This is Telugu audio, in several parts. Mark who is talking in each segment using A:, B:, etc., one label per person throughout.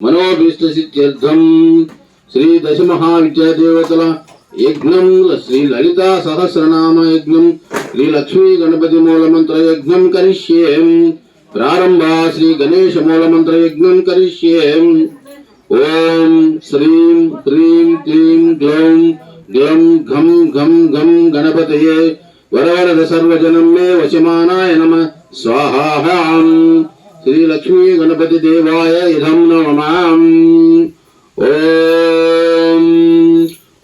A: మనోభీష్టసిద్ధ్యర్థం శ్రీ దశ మహావిద్యాదేవతల యజ్ఞం శ్రీ లలితా సహస్రనామ యజ్ఞం శ్రీ లక్ష్మీ గణపతి మూలమంత్ర యజ్ఞం కరిష్యే ప్రారంభ శ్రీ గణేశ మూలమంత్ర యజ్ఞం కరిష్యే ఓం శ్రీం హ్రీం క్లీం గ్లౌం గ్లం ఘం ఘం ఘం గణపతయే వరవరద సర్వజనం మే వశమానాయ నమ స్వాహాం శ్రీ లక్ష్మీ గణపతి దేవాయ ఇదం నమమాం ఓం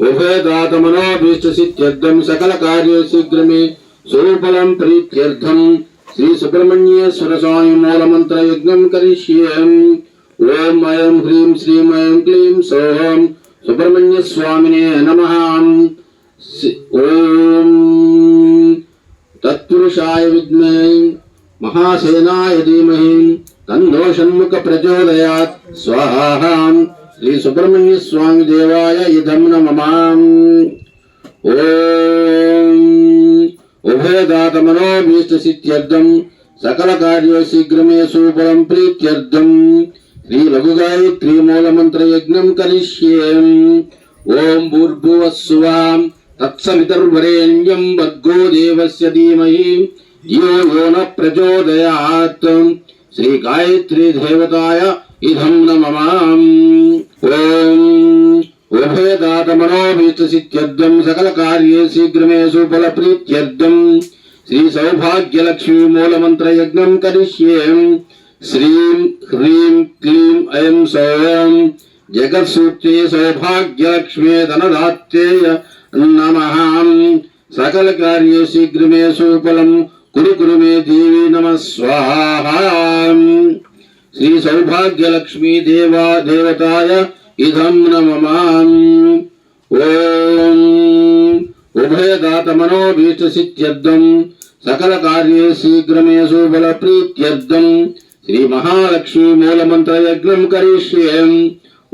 A: ఉభయదాత మనోభీష్ట సిద్ధ్యర్థం సకల కార్య శీఘ్రమే స్వరూపలం ప్రీత్యర్థం శ్రీ సుబ్రహ్మణ్యేశ్వర స్వామి మూలమంత్ర యజ్ఞం కరిష్యే ఓం అయం హ్రీం శ్రీం అయం క్లీం మహాసేనాయ ధీమహి తన్నో షణ్ముఖ ప్రచోదయాత్. స్వాహాం శ్రీ సుబ్రహ్మణ్య స్వామి దేవాయ ఇదం నమమాం. ఓం. ఉభయదాత మనోభీష్ట సిద్ధ్యర్థం సకల కార్యో శీఘ్రమే సుఫలం ప్రీత్యర్థం. శ్రీ లఘుగాయత్రీ మూలమంత్ర యజ్ఞం కరిష్యే. ఓం భూర్భువస్సువాం తత్సవితర్వరేణ్యం భర్గో దేవస్య ధీమహి. ధియో యో న ప్రచోదయాత్ శ్రీ గాయత్రీ దేవతాయ ఇదం నమమాం ఓం ఉభయదాత మనోభీష్ట సిద్ధ్యర్థం సకల కార్యే శీఘ్రమే సుఫల ప్రీత్యర్థం శ్రీ సౌభాగ్యలక్ష్మీ మూలమంత్ర యజ్ఞం కరిష్యే శ్రీం హ్రీం క్లీం ఐం సౌం జగత్సూత్రే కురు కురు మే దేవి నమ స్వాహా. శ్రీ సౌభాగ్యలక్ష్మీ దేవా దేవతాయ ఇదం నమమాం. ఓం. ఉభయదాత మనోభీష్టసిత్యర్థం సకల కార్యే శీఘ్రమే సుబల ప్రీత్యర్థం శ్రీ మహాలక్ష్మీ మూలమంత్ర యజ్ఞం కరిష్యే.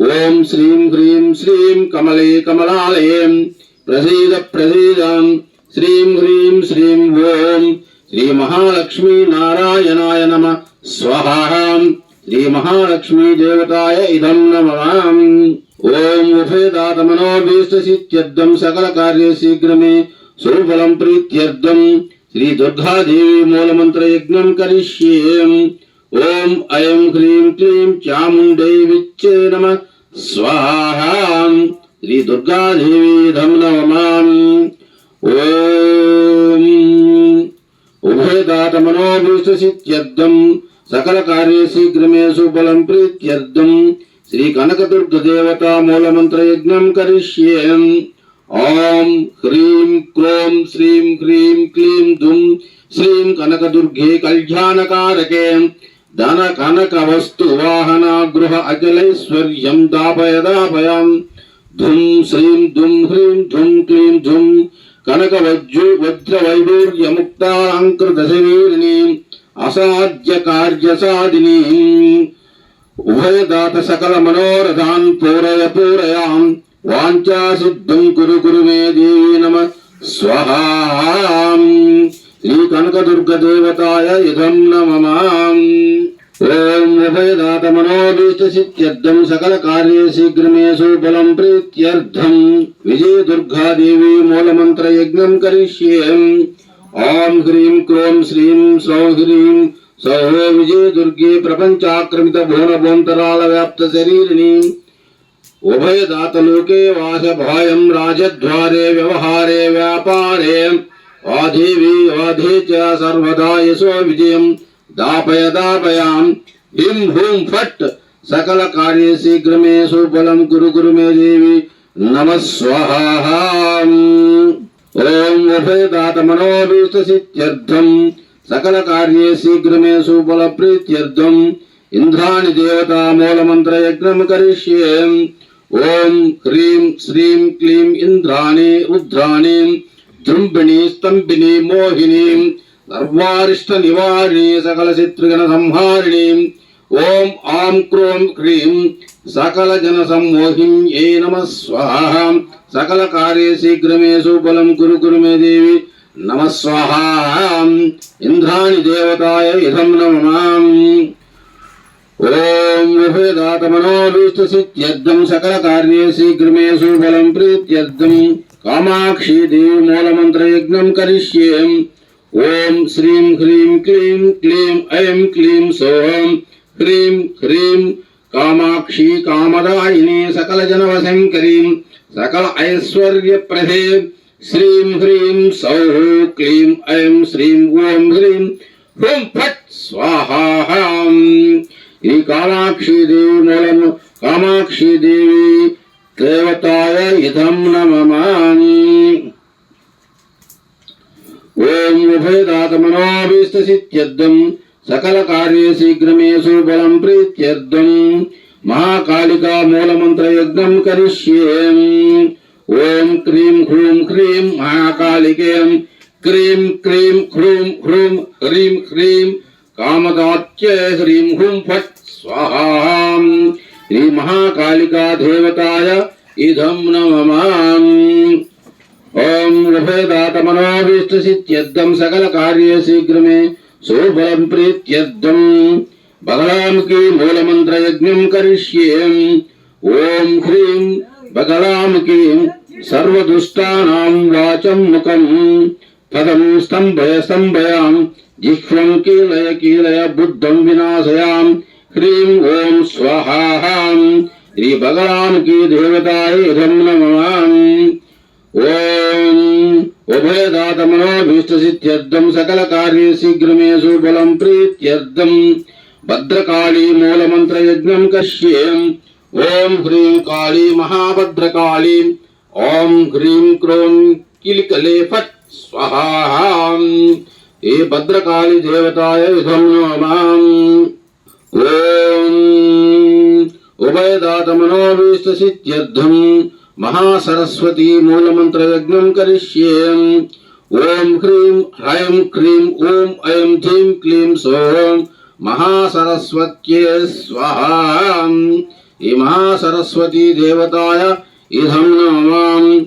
A: ఓం శ్రీం హ్రీం శ్రీం కమలే కమలాలయే. ప్రసీద ప్రసీదం. శ్రీం హ్రీం శ్రీం ఓం. శ్రీ మహాలక్ష్మీ నారాయణాయ నమ. స్వహాం శ్రీ మహాలక్ష్మీ దేవతాయ ఇదం నమమాం ఓం ఉభయదాత మనోభీష్ట సకల కార్య శీఘ్రమే సుఫలం ప్రీత్యర్థం. శ్రీ దుర్గాదేవి మూలమంత్ర యజ్ఞం కరిష్యేం. ఓం ఐం హ్రీం క్లీం చాముండై విచ్చే నమ. స్వాహాం శ్రీ దుర్గాదేవి ధం నమమాం ఓం ఉభయదాత మనోభీష్ట సకల కార్యే శీఘ్రమేషు బలం ప్రీత్యర్థం. శ్రీ కనకదుర్గ దేవత మూలమంత్ర యజ్ఞం కరిష్యే. ఓం హ్రీం క్రోం శ్రీం హ్రీం క్లీం దుం శ్రీం కనకదుర్గే కళ్యాణకారకే. ధన కనక వస్తు వాహన గృహ అఖిలైశ్వర్యం దాపయ దాపయం ధుం శ్రీం దుం హ్రీం ధుం క్లీం ధుం కనక వజ్జు వజ్ర వైడూర్య ముక్తాలంకృత శరీరిణి అసాధ్య కార్య సాధిని ఉభయదాత సకల మనోరథాన్ పూరయ పూరయాం. వాంఛా సిద్ధం కురు కురు మే దేవి నమ. స్వహాం. శ్రీ కనకదుర్గ దేవతాయ ఇదం నమమాం. ఓం ఉభయదాత మనోభీష్ట సిద్ధ్యర్థం సకల కార్యే శీఘ్రమే సుబలం ప్రీత్యర్థం విజయ దుర్గాదేవి మూలమంత్ర యజ్ఞం కరిష్యే ఓం హ్రీం క్రోం శ్రీం సౌ హ్రీం సౌ విజయ దుర్గే ప్రపంచాక్రమిత భువనభోంతరాల వ్యాప్త శరీరిణి ఉభయదాతలోకే వాసభాయం రాజద్వారే వ్యవహారే వ్యాపారే ఆదేవి ఆధే చ సర్వదా యశో విజయం దాపయ దాపయాం హిం హూం ఫట్ సకల కార్య శీఘ్రమే సుఫలం కురు కురు మే దేవి నమ స్వాహాం ఓం ఉభయదాత మనోభీష్ట సిద్ధ్యర్థం సకల కార్యే శీఘ్రమే సుఫల ప్రీత్యర్థం ఇంద్రాణి దేవతా మూలమంత్ర యజ్ఞం కరిష్యే ఓం హ్రీం శ్రీం క్లీం ఇంద్రాణి రుద్రాణి జృంభిణి స్తంభిని మోహిని సర్వారిష్ట నివారిణి సకల శత్రుగణ సంహారిణి ఓం ఆం క్రోం క్రీం సకల జన సంమోహిం ఏ నమ స్వాహ. సకల కార్యే శీఘ్రమే సుఫలం కురు కురు మే దేవి. నమ స్వాహ. ఇంద్రాణి దేవతాయ ఇదం నమమాం ఓం ఉభయదాతమనోభీష్టసిత్యర్థం సకల కార్యే శీఘ్రమేషు బలం ప్రీత్యర్థం. కామాక్షి దేవి మూలమంత్రయజ్ఞం కరిష్యేం. ఓం శ్రీం హ్రీం క్లీం క్లీం ఐం క్లీం సోహం హ్రీం హ్రీం కామాక్షి కామదాయిని సకల జనవ శంకరీం సకల ఐశ్వర్యప్రదే శ్రీం హ్రీం సౌః క్లీం ఐం శ్రీం ఓం హ్రీం హుం ఫట్ స్వాహాం ఈ కామాక్షి దేవి మూలము కామాక్షి దేవి దేవతాయ ఇదం నమమామి ఓం ఉభయదాతమనోభీష్టసిత్యర్థం సకల కార్యే శీఘ్రమేషు బలం ప్రీత్యర్థం. మహాకాళికా మూలమంత్రయజ్ఞం కరిష్యేం. ఓం క్రీం హ్రూం క్రీం మహాకాళికేం. క్రీం క్రీం హ్రూం హ్రూం హ్రీం హ్రీం. కామదాత్య హ్రీం హ్రూం ఫట్ స్వాహాం. శ్రీ మహాకాళికా దేవతాయ ఇదం నమమాం. ఓం ఉభయదాతమనోభీష్టసిత్యర్థం సకల కార్యే శీఘ్రమే శోభలం ప్రీత్యర్థం బగలాముఖి మూలమంత్రయజ్ఞం కరిష్యేం. ఓం హ్రీం బగలాముఖి సర్వదుష్టానాం వాచం ముఖం. పదం స్తంభయ స్తంభయాం జిహ్వం కీలయ కీలయ బుద్ధం వినాశయాం. హ్రీం ఓం స్వహాహాం. శ్రీ బగలాముఖి దేవతాయ ఇదం నమమామి ఓం ఉభయదాతమనోభీష్టసిత్యర్థం సకల కార్యే శీఘ్రమేషు బలం ప్రీత్యర్థం భద్రకాళీ మూలమంత్రయజ్ఞం కశ్యేం ఓం హ్రీం కాళీ మహాభద్రకాళీ ఓం హ్రీం క్రోం కిలికలే ఫట్ స్వహాం ఏ భద్రకాళి దేవతాయ విధం నమాం మహాసరస్వతీ మూలమంత్ర యజ్ఞం మూలమంత్రయజ్ఞం కరిష్యే. ఓం హ్రీం హ్రైం క్రీం ఓం ఐం ధీం క్లీం సోం. మహాసరస్వత్యే స్వహ. ఈ మహాసరస్వతీ దేవతాయ ఇదం నమాం.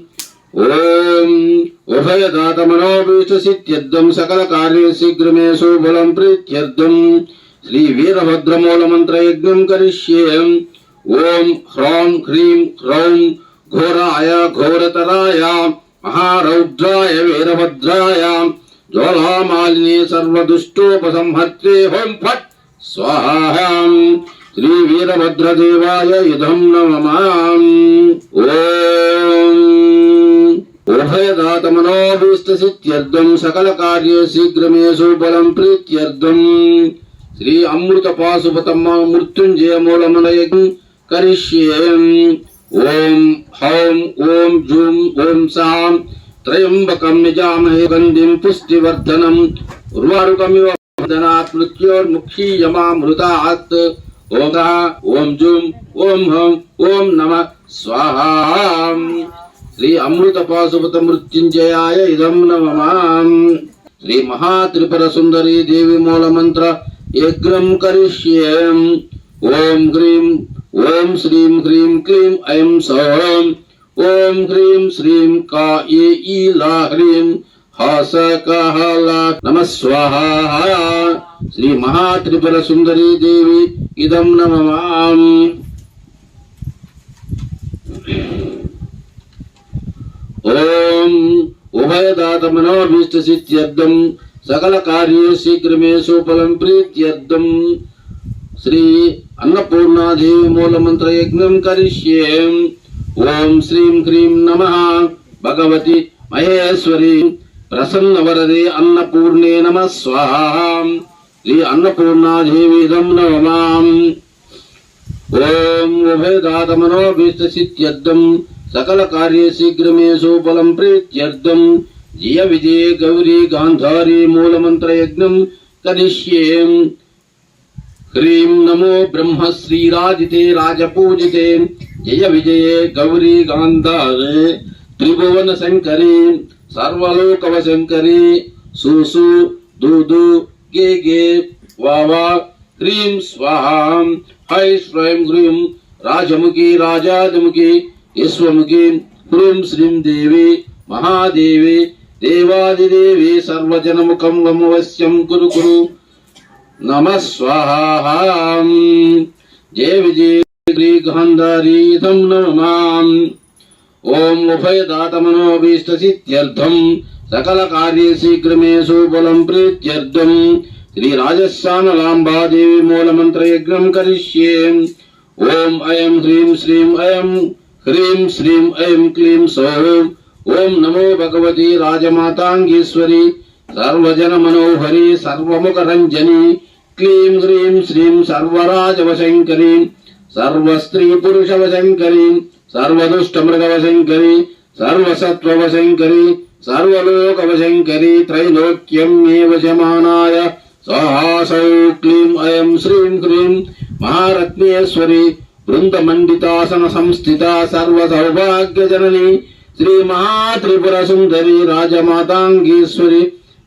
A: ఓం ఉభయదాత ఉభయదాతమనోభీష్టసిత్యర్థం సకల కార్యే శీఘ్రమేషు బలం ప్రీత్యర్థం. శ్రీ వీరభద్రమూలమంత్రయజ్ఞం కరిష్యే. ఓం హ్రాం హ్రీం హ్రౌం ఘోరాయ ఘోరతరాయ మహారౌద్రాయ వీరభద్రాయ జ్వాలామాలిని సర్వదుష్టోపసంహర్తే హోం ఫట్ స్వాహాం శ్రీ వీరభద్రదేవాయ ఇదం నమమాం. ఓం. ఉభయదాతమనోభీష్టసిత్యర్థం సకల కార్యే శీఘ్రమేషు బలం ప్రీత్యర్థం. శ్రీ అమృత పాశుపతమ్మ మృత్యుంజయ మూలమునయ కరిష్యే. ఓం హౌం ఓం జూం ఓం సాం త్రయంబకం యజామహే గంధిం పుష్టివర్ధనం ఉర్వారుకమివ ధనాత్ మృత్యోర్ముక్షీయమామృతాత్ ఓం సః ఓం జూం ఓం హం ఓం నమ స్వాహాం శ్రీ అమృత పాశుపత మృత్యుంజయాయ ఇదం నమమాం శ్రీ మహాత్రిపుర సుందరీ దేవి మూల మంత్ర యజ్ఞం కరిష్యేం ఓం శ్రీం హ్రీం క్లీం ఐం సౌం ఓం హ్రీం శ్రీం కా ఏ ఈ లా హ్రీం హాస కహలా నమ స్వాహ శ్రీ మహాత్రిపుర సుందరీ దేవి ఇదం నమమాం ఓం ఉభయదాత మనోభీష్ట సిద్ధ్యర్థం సకల కార్యే శీఘ్రమే సుఫలం ప్రీత్యర్థం శ్రీ అన్నపూర్ణాదేవి మూలమంత్రయజ్ఞం కరిష్యే ఓం శ్రీం హ్రీం నమ భగవతి మహేశ్వరి ప్రసన్నవరదే అన్నపూర్ణే నమ స్వాహాం శ్రీ అన్నపూర్ణాదేవిదం నవమాం ఓం ఉభయదాతమనోభీష్టసిత్యర్థం సకల కార్యే శీఘ్రమేషు బలం ప్రీత్యర్థం జియ విజయ గౌరీ గాంధారీ మూలమంత్రయజ్ఞం కరిష్యే హ్రీం నమో బ్రహ్మ శ్రీరాజితే రాజపూజితే జయ విజయే గౌరీ గాంధారే త్రిభువన శంకరి సర్వలోకవ శంకరి సుసు దూదు గే గే వావా హ్రీం స్వాహాం హై శ్రైం హ్రీం రాజముఖి రాజాదిముఖి విశ్వముఖి హ్రీం శ్రీం దేవి మహాదేవి దేవాదిదేవి నమ స్వాహాం జయ విజయ శ్రీగంధారీతం నమాం ఓం ఉభయదాతమనోభీష్టసిద్ధ్యర్థం సకల కార్య శీఘ్రమే సుబలం ప్రీత్యర్థం శ్రీ రాజస్థానలాంబాదేవి మూలమంత్రయజ్ఞం కరిష్యే ఓం అయం హ్రీం శ్రీం అయం హ్రీం శ్రీం అయం క్లీం సౌం ఓం నమో భగవతి రాజమాతాంగీశ్వరి సర్వజన మనోహరి సర్వముఖ రంజని క్లీం హ్రీం శ్రీం సర్వరాజవశంకరి సర్వస్త్రీ పురుషవశంకరి సర్వదుష్టమృగవశంకరి సర్వసత్వవశంకరి సర్వలోకవశంకరి త్రైలోక్యం మే వశమానాయ సహాసౌ క్లీం అయం శ్రీం హ్రీం మహారత్నేశ్వరి బృందమండితాసన సంస్థిత సర్వ శ్రీ మహాత్రిపుర సుందరి రాజమాతాంగీశ్వరి.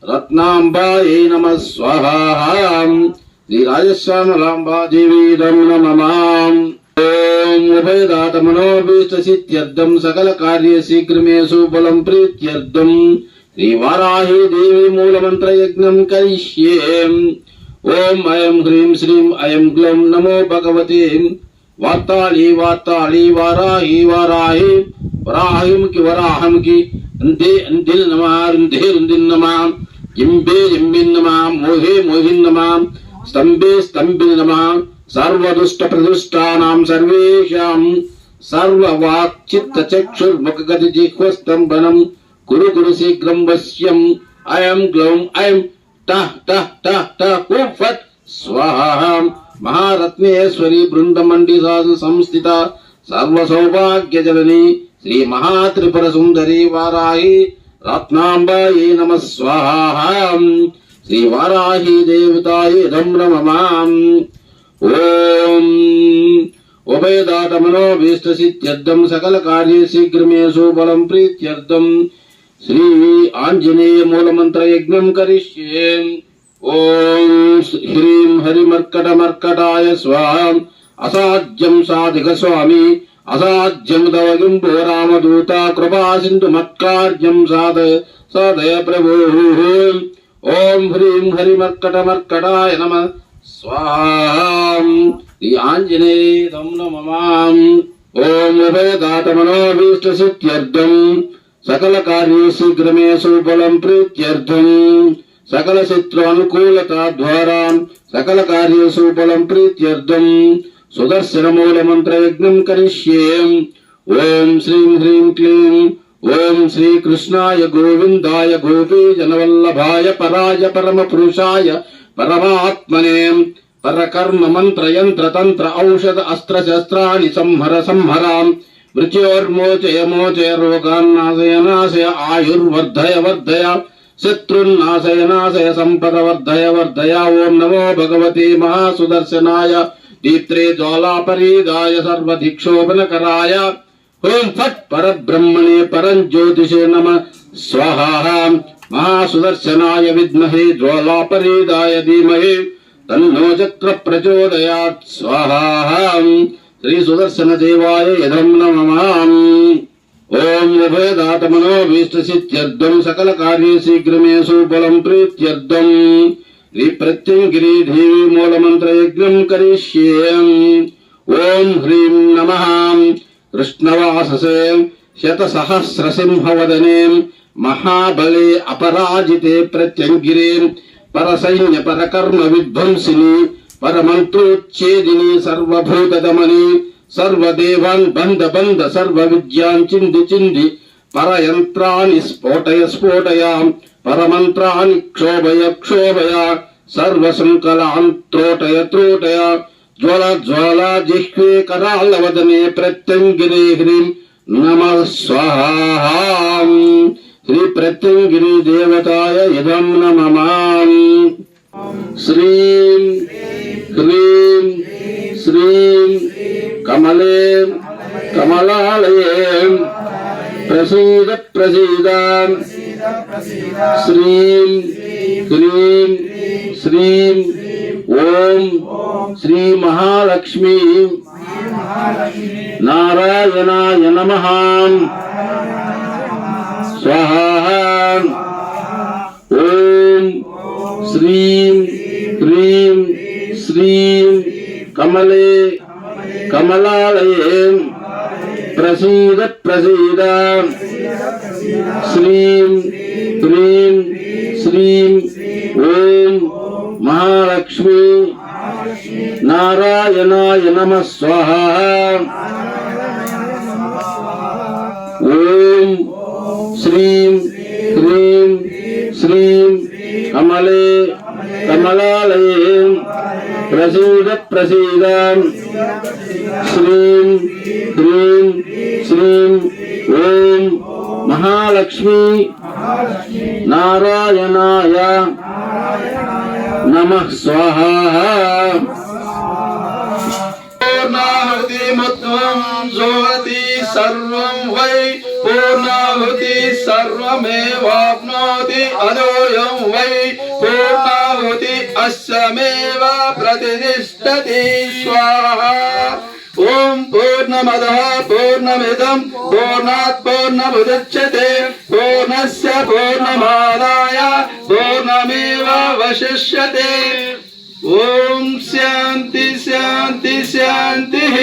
A: రత్నాంబాయై నమ స్వాహాం శ్రీ రాజస్వామలాంబాదేవీ నమమాం ఓం ఉభయదాత మనోభీష్టసిద్ధ్యర్థం సకల కార్య శీఘ్రమే సుబలం ప్రీత్యర్థం శ్రీ వారాహి దేవి మూలమంత్ర యజ్ఞం కరిష్యే ఓం అయం హ్రీం శ్రీం అయం గ్లం నమో భగవతే వార్తాళి వార్తాళి వారాహి వారాహి వరాహింకి వరాహంకి అంతే అంతిల్ నమ రుంధే రుందిన్ నమా ఇంబే ఇంబిన్నమాం మోహే మోహిన్నమాం స్తంభే స్తంభిన్నమాం సర్వదుష్ట ప్రదుష్టానాం సర్వేషాం సర్వవాక్ చక్షుర్ముఖగతి జిహ్వస్తంభనం కురు కురు శీఘ్రం వశ్యం అయం గ్లౌం అయం టహ్ టహ్ టహ్ టహ్ హుం ఫట్ స్వాహం మహారత్నేశ్వరి బృందమండి సాధు సంస్థిత సర్వ సౌభాగ్య జనని శ్రీ మహాత్రిపుర సుందరి వారాహి రత్నాంబాయి నమ స్వాహాం. శ్రీ వారాహి దేవతాయి రం నమమాం ఓం. ఉభయదాట మనోభీష్ట సిద్ధ్యర్థం సకల కార్య శీఘ్రమేషు బలం ప్రీత్యర్థం. శ్రీ ఆంజనేయ మూలమంత్ర యజ్ఞం కరిష్యే. ఓం హ్రీం హరిమర్కట మర్కటాయ స్వాహం. అసాధ్యం సాధిక స్వామి. అసాధ్యం దవగింబో రామదూత కృపా సింధు మత్కార్యం సాధయ సాధయ ప్రభు ఓం హ్రీం హరిమర్కట మర్కటాయ నమ స్వాహాం. ఈ ఆంజనేయం నమమాం ఓం ఉభయదాత సిద్ధ్యర్థం సకల కార్య శీఘ్రమే సుబలం ప్రీత్యర్థం. సకల శత్రు అనుకూలత ద్వారా సకల కార్య సుబలం ప్రీత్యర్థం. सुदर्शनमूलमन्त्रयज्ञम् करिष्ये। ॐ श्रीं ह्रीं क्लीं। ॐ श्रीकृष्णाय गोपी जनवल्लभाय पराय परमपुरुषाय परमात्मने। परकर्म तंत्र औषध अस्त्रशस्त्राणि संहर संहरा। मृत्योर्मोचय मोचय रोगान्नाशय नाशय आयुर्वर्धय वर्धय। शत्रुन्नाशय नाशय संपद वर्धय। वर्धय ओं नमो भगवते महासुदर्शनाय శత్రున్నాశయ నాశయ ఓం దీప్త్రే జ్వాలాపరీదాయ సర్వధిక్షోభనకరాయ ఓం ఫట్ పరబ్రహ్మణే పరం జ్యోతిషే నమ స్వాహా మహాసుదర్శనాయ విద్మహే జ్వాలాపరీదాయ ధీమహే తన్నో చక్ర ప్రచోదయాత్ స్వాహా శ్రీ సుదర్శన దేవాయ యథం నమమాం ఓం ఉభయదాతమనో వీష్టసిత్యర్థం సకల కార్యే శీఘ్రమే సుబలం ప్రీత్యర్థం శ్రీ ప్రత్యంగిరి దేవి మూలమంత్ర యజ్ఞం కరిష్యే ఓం హ్రీం నమ. కృష్ణవాససే శతసహస్రసింహవదనే. మహాబలే అపరాజితే ప్రత్యంగిరే. పరసైన్య పరకర్మ విధ్వంసిని. పరమంత్రోచ్ఛేదిని సర్వభూతదమని. సర్వదేవాన్ బంధ బంధ సర్వ విద్యాన్ చింది చింది. పరయంత్రాన్ని స్ఫోటయ స్ఫోటయ. పరమంత్రాన్ని క్షోభయ క్షోభయ సర్వసంకలాన్ త్రోటయ త్రోటయ జ్వల జ్వాల జిహ్వే కరాళవదనే ప్రత్యంగిరే హ్రీం నమ స్వాహాం. శ్రీ ప్రత్యంగిరి దేవతాయ ఇదం నమమాం శ్రీం హ్రీం శ్రీం కమలే కమలాలయే ప్రసీద ప్రసీద. శ్రీం హ్రీం శ్రీం ఓం శ్రీ మహాలక్ష్మి నారాయణాయ నమ. స్వాహా. ఓం శ్రీం క్రీం శ్రీం కమలే కమలాలయం. ప్రసీద ప్రసీద శ్రీం హ్రీం శ్రీం ఓం మహాలక్ష్మి నారాయణాయ నమ స్వాహ. ఓం శ్రీం హ్రీం శ్రీం కమలే కమలాలయే ప్రసీద ప్రసీద శ్రీం హ్రీం శ్రీం ఓం మహాలక్ష్మి నారాయణాయ నమ స్వాహ. జ్యోతి सर्वं वै पूर्णाहुति, सर्वमेवाप्नोति अदोयं वै पूर्णाहुति अस्यमेव प्रतिष्ठति, स्वाहा। ओम पूर्णमदः, पूर्णमिदं, पूर्णात् पूर्णमुदच्यते पूर्णस्य पूर्णमादाय, पूर्णमेव वशिष्यते ॐ शांति शांति शान्तिः।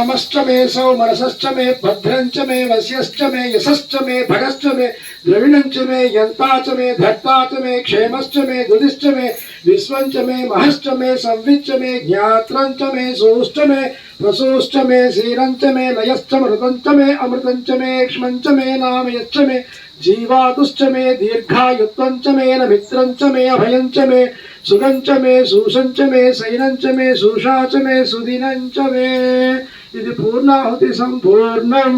A: శాంతి శాంతి శాంతి
B: నమశ్చ మే సౌమనసశ్చ మే భద్రంచ మే వస్యశ్చ మే యశశ్చ మే భగశ్చ మే ద్రవిణంచ మే యంతాచ మే ధర్తాచ మే క్షేమశ్చ మే దుదిశ్చ మే విశ్వంచ మే మహశ్చ మే సంవిచ్చ మే జ్ఞాత్రంచ మే సూశ్చ మే ప్రసూశ్చ మే శీరంచ మే లయశ్చ మృతంచ మే అమృతంచ మే క్ష్మంచ మే నామయశ్చ మే జీవాతుశ్చ మే దీర్ఘాయుత్వం చ మేన మిత్రం చ మే అభయం చ మే సుగంచ మే శూషంచ మే శైనం చ మే శూషాచ మే సుదినం చ మే. ఇది పూర్ణాహుతి సంపూర్ణం.